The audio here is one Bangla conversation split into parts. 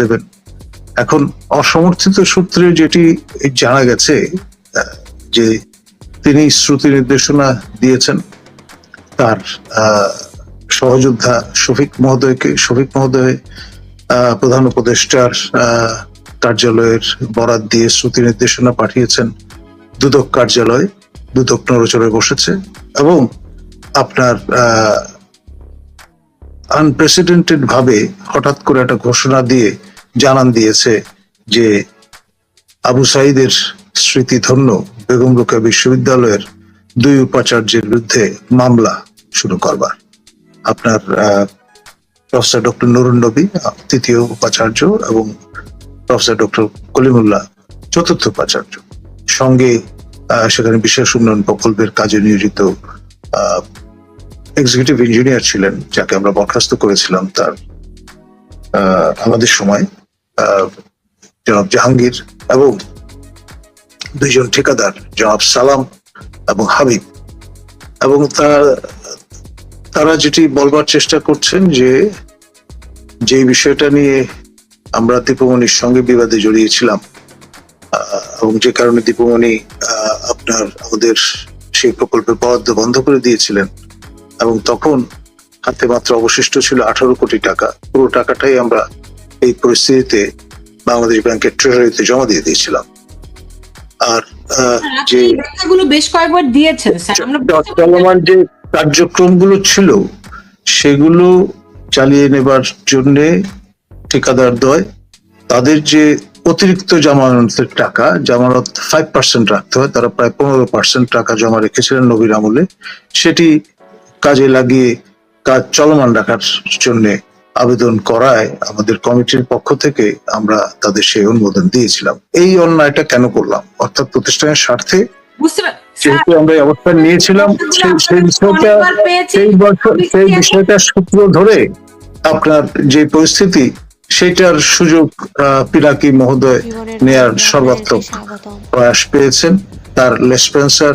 দেবেন। এখন অসমর্থিত সূত্রে যেটি জানা গেছে, যে তিনি শ্রুতি নির্দেশনা দিয়েছেন, তার সহযোদ্ধা শফিক মহোদয়কে, শফিক মহোদয় প্রধান উপদেষ্টার কার্যালয়ের বরাত দিয়ে শ্রুতি নির্দেশনা পাঠিয়েছেন। দুদক কার্যালয়, দুদক নড়চড়ে বসেছে এবং আপনার আনপ্রেসিডেন্টেড ভাবে হঠাৎ করে একটা ঘোষণা দিয়ে জানান দিয়েছে যে আবু সাইদের স্মৃতিধন্য বেগম রোকেয়া বিশ্ববিদ্যালয়ের দুই উপাচার্যের বিরুদ্ধে মামলা শুরু করবার। আপনার প্রফেসর ডক্টর নুরুন নবী, তৃতীয় উপাচার্য এবং প্রফেসর ডক্টর কলিমুল্লাহ চতুর্থ উপাচার্য। সঙ্গে সেখানে বিশেষ উন্নয়ন প্রকল্পের কাজে নিয়োজিত এক্সিকিউটিভ ইঞ্জিনিয়ার ছিলেন, যাকে আমরা বরখাস্ত করেছিলাম তার আমাদের সময় জনাব জাহাঙ্গীর এবং দুইজন ঠিকাদার, জনাব সালাম এবং হাবিব। এবং তার, তারা যেটি বলবার চেষ্টা করছেন যে যে বিষয়টা নিয়ে আমরা দীপমণির সঙ্গে বিবাদে জড়িয়েছিলাম এবং যে কারণে দীপমণি আপনার, আমাদের সেই প্রকল্পের বরাদ্দ বন্ধ করে দিয়েছিলেন, এবং তখন হাতে মাত্র অবশিষ্ট ছিল আঠারো কোটি টাকা। পুরো টাকাটাই আমরা এই পরিস্থিতিতে বাংলাদেশ ব্যাংকের ট্রেজারিতে জমা দিয়ে দিয়েছিলাম। আর আহ, যে বেশ কয়েকবার দিয়েছেন চলমান যে কার্যক্রমগুলো ছিল সেগুলো চালিয়ে নেবার জন্য ঠিকাদার দয় তাদের যে অতিরিক্ত জামানতের টাকা জামানত ফাইভ পার্সেন্ট রাখতে হয় তারা প্রায় পনেরো পার্সেন্ট টাকা জমা রেখেছিলেন নবীর আমলে সেটি কাজে লাগিয়ে কাজ চলমান রাখার জন্য আবেদন করায় আমাদের কমিটির পক্ষ থেকে আমরা তাদের সেই অনুমোদন দিয়েছিলাম। এই অন্যায়টা কেন করলাম? অর্থাৎ প্রতিষ্ঠানের স্বার্থে বুঝতে পার- স্যার, যেহেতু আমরা অবস্থান নিয়েছিলাম সেই- বিষয়টা সেই সেই বিষয়টা সূত্র ধরে আপনার যে পরিস্থিতি সেটার সুযোগ আহ, পিনাকি মহোদয় নেয়ার সর্বাত্মক প্রয়াস পেয়েছেন। তার লেসপেন্সার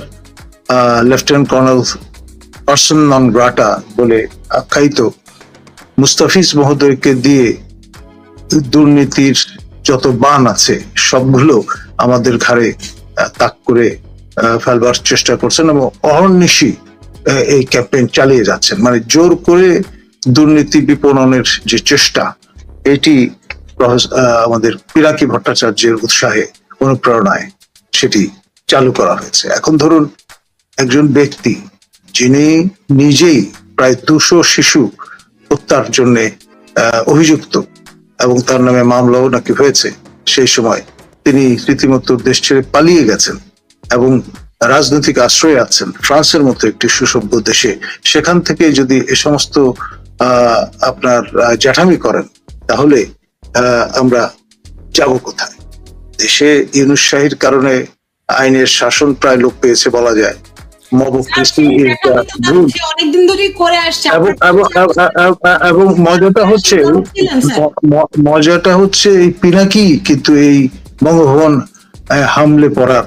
lieutenant colonel person non grata বলে আখ্যায়িত মুস্তাফিজ মহোদয়কে দিয়ে দুর্নীতির যত বান আছে, সবগুলো আমাদের ঘাড়ে তাক করে ফেলবার চেষ্টা করছেন এবং অহর্নিশি এই ক্যাম্পেইন চালিয়ে যাচ্ছেন। মানে জোর করে দুর্নীতি বিপণনের যে চেষ্টা, এটি আমাদের পিরাকি ভট্টাচার্যের উৎসাহে, অনুপ্রেরণায় সেটি চালু করা হয়েছে। এখন ধরুন, একজন ব্যক্তি যিনি নিজেই প্রায় দুশো শিশু হত্যার জন্য অভিযুক্ত এবং তার নামে মামলাও নাকি হয়েছে, সেই সময় তিনি রীতিমতো দেশ ছেড়ে পালিয়ে গেছেন এবং রাজনৈতিক আশ্রয়ে আছেন, ফ্রান্সের মতো একটি সুসভ্য দেশে। সেখান থেকে যদি এ সমস্ত আপনার জ্যাঠামি করেন, তাহলে আমরা যাব কোথায়? দেশে ইউনুস শাহির কারণে আইনের শাসন প্রায় লোপ পেয়েছে বলা যায়। অনেকদিন ধরেই করে আসছে এবং মজাটা হচ্ছে মজাটা হচ্ছে এই পিনাকি কিন্তু এই বঙ্গভবন হামলে পড়ার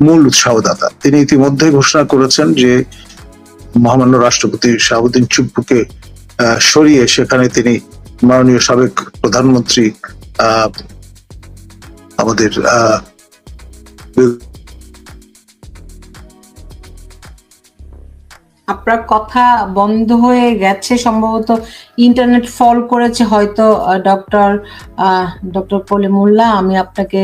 মূল উৎসাহদাতা। তিনি ইতিমধ্যে ঘোষণা করেছেন যে মহামান্য রাষ্ট্রপতি শাহাবুদ্দিন চুপ্পুকে সরিয়ে সেখানে তিনি মাননীয় সাবেক প্রধানমন্ত্রী আহ, আমাদের আহ, আপনার কথা বন্ধ হয়ে গেছে, সম্ভবত ইন্টারনেট ফল করেছে, হয়তো ডক্টর ডক্টর কলিমুল্লাহ আমি আপনাকে,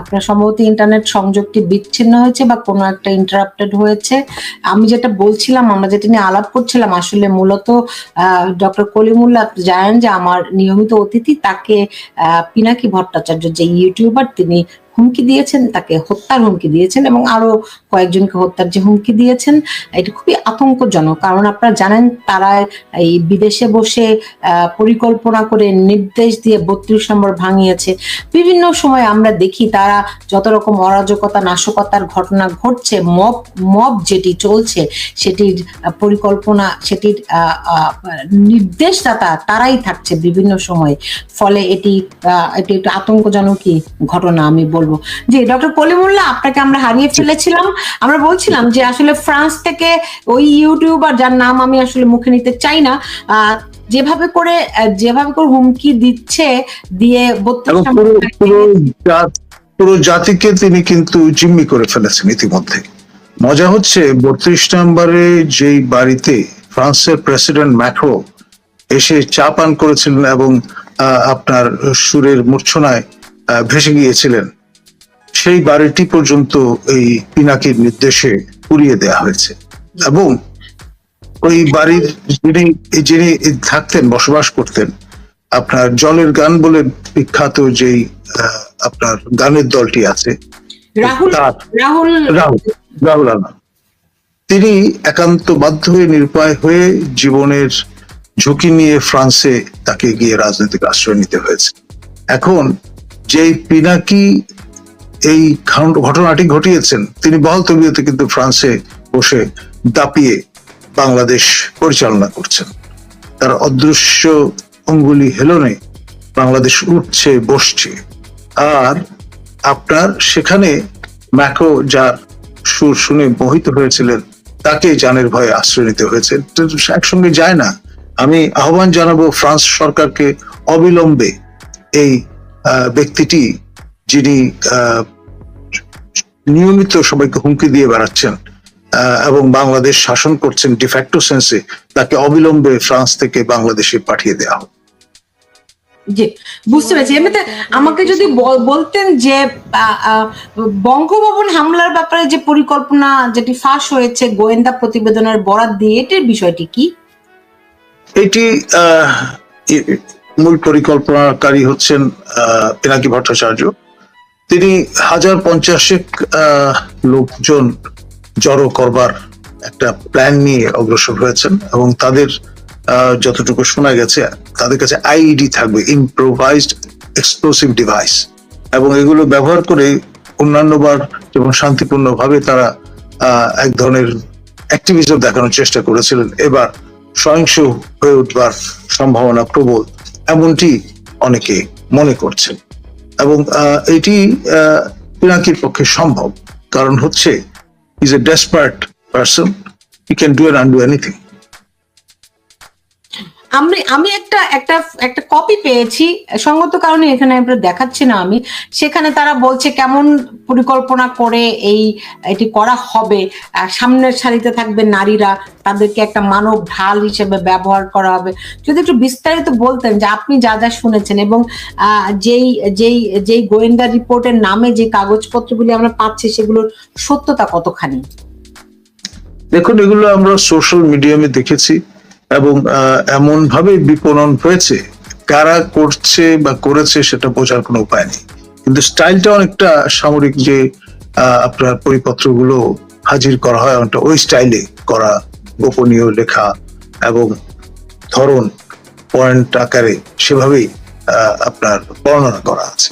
আপনার সম্ভবত ইন্টারনেট সংযোগটি বিচ্ছিন্ন হয়েছে বা কোনো একটা ইন্টারাপ্টেড হয়েছে। আমি যেটা বলছিলাম, আমরা যেটা নিয়ে আলাপ করছিলাম, আসলে মূলত ডক্টর কলিমুল্লাহ আপনি জানেন যে আমার নিয়মিত অতিথি, তাকে পিনাকি ভট্টাচার্য যে ইউটিউবার, তিনি হুমকি দিয়েছেন, তাকে হত্যার হুমকি দিয়েছেন এবং আরও কয়েকজনকে হত্যার যে হুমকি দিয়েছেন এটা খুবই আতঙ্কজনক। কারণ আপনারা জানেন তারা এই বিদেশে বসে পরিকল্পনা করে নির্দেশ দিয়ে বত্রিশ নম্বর ভাঙিয়েছে। বিভিন্ন সময় আমরা দেখি তারা যত রকম অরাজকতা নাশকতার ঘটনা ঘটছে মব মব যেটি চলছে সেটির পরিকল্পনা সেটির নির্দেশদাতা তারাই থাকছে বিভিন্ন সময়। ফলে এটি আহ, এটি একটু আতঙ্কজনকই ঘটনা আমি বলব। যে ডক্টর কলিমুল্লাহ আপনাকে আমরা হারিয়ে ফেলেছিলাম। আমরা বলছিলাম যে আসলে ফ্রান্স থেকে ওই ইউটিউবার যার নাম আমি আসলে মুখে নিতে চাই না যেভাবে করে যেভাবে করে হুমকি দিচ্ছে দিয়ে পুরো জাতিকে তিনি কিন্তু জিম্মি করে ফেলেছেন ইতিমধ্যে। মজা হচ্ছে বত্রিশ নম্বরে যেই বাড়িতে ফ্রান্সের প্রেসিডেন্ট ম্যাক্রো এসে চা পান করেছিলেন এবং আহ, আপনার সুরের মূর্ছনায় আহ, ভেসে গিয়েছিলেন। সেই বাড়িটি পর্যন্ত এই পিনাকির নির্দেশে পুড়িয়ে দেয়া হয়েছে। এবং ওই বাড়ির যিনি যিনি থাকতেন বসবাস করতেন আপনার জলের গান বলে বিখ্যাত যেই আপনার গানের দলটি আছে রাহুল রাহুল রাহুল রাহুল তিনি একান্ত বাধ্য হয়ে নিরুপায় হয়ে জীবনের ঝুঁকি নিয়ে ফ্রান্সে তাকে গিয়ে রাজনৈতিক আশ্রয় নিতে হয়েছে। এখন যেই পিনাকি এই ঘটনাটি ঘটিয়েছেন। তিনি বহাল তবিয়তে কিন্তু ফ্রান্সে বসে দাপিয়ে বাংলাদেশ পরিচালনা করছেন। তার অদৃশ্য অঙ্গুলি হেলনে বাংলাদেশ উঠছে, বসছে। আর আপনার সেখানে ম্যাকো যার সুর শুনে মোহিত হয়েছিলেন, তাকে জানের ভয়ে আশ্রয় নিতে হয়েছে একসঙ্গে যায় না। আমি আহ্বান জানাব ফ্রান্স সরকারকে অবিলম্বে এই ব্যক্তিটি যিনি নিয়মিত সবাইকে হুমকি দিয়ে বেড়াচ্ছেন এবং বাংলাদেশ শাসন করছেন ডিফ্যাক্টো সেন্সে তাকে অবিলম্বে ফ্রান্স থেকে বাংলাদেশে পাঠিয়ে দেওয়া হোক। জি বুঝতে পেরেছি। এমনিতে আমাকে যদি বলতেন যে বঙ্গভবন হামলার ব্যাপারে যে পরিকল্পনা যেটি ফাঁস হয়েছে গোয়েন্দা প্রতিবেদনের বরাত দিয়ে এটির বিষয়টি কি? এটি আহ, মূল পরিকল্পনাকারী হচ্ছেন আহ, পিনাকি ভট্টাচার্য। তিনি হাজার পঞ্চাশেক লোকজন জড়ো করবার একটা প্ল্যান নিয়ে অগ্রসর হয়েছেন এবং তাদের যতটুকু শোনা গেছে, তাদের কাছে আইইডি থাকবে ইম্প্রোভাইজড এক্সপ্লোসিভ ডিভাইস এবং এগুলো ব্যবহার করে অন্যান্যবার যেমন শান্তিপূর্ণভাবে তারা এক ধরনের অ্যাক্টিভিজম দেখানোর চেষ্টা করেছিলেন, এবার সহিংস হয়ে উঠবার সম্ভাবনা প্রবল, এমনটি অনেকে মনে করছেন। এবং এটি পিনাকির পক্ষে সম্ভব। কারণ হচ্ছে is a desperate person he can do and do anything আমি আমি একটা একটা একটা কপি পেয়েছি। সঙ্গত কারণে এখানে আমরা দেখাচ্ছি না আমি। সেখানে তারা বলছে কেমন পরিকল্পনা করে এই, এটি করা হবে। সামনের সারিতে থাকবে নারীরা, তাদেরকে একটা মানব ঢাল হিসেবে ব্যবহার করা হবে। যদি একটু বিস্তারিত বলতেন যে আপনি যা যা শুনেছেন এবং যেই যেই যেই গোয়েন্দা রিপোর্টের নামে যে কাগজপত্রগুলি আমরা পাচ্ছি সেগুলোর সত্যতা কতখানি? দেখুন, এগুলো আমরা সোশ্যাল মিডিয়ামে দেখেছি। এবং এমন ভাবে বিপণন হয়েছে, কারা করছে বা করেছে সেটা বোঝার কোনো উপায় নেই। কিন্তু স্টাইলটা অনেকটা সামরিক যে আপনার পরিপত্রগুলো হাজির করা হয়, অনেকটা ওই স্টাইলে করা গোপনীয় লেখা এবং ধরন, পয়েন্ট আকারে সেভাবেই আপনার বর্ণনা করা আছে।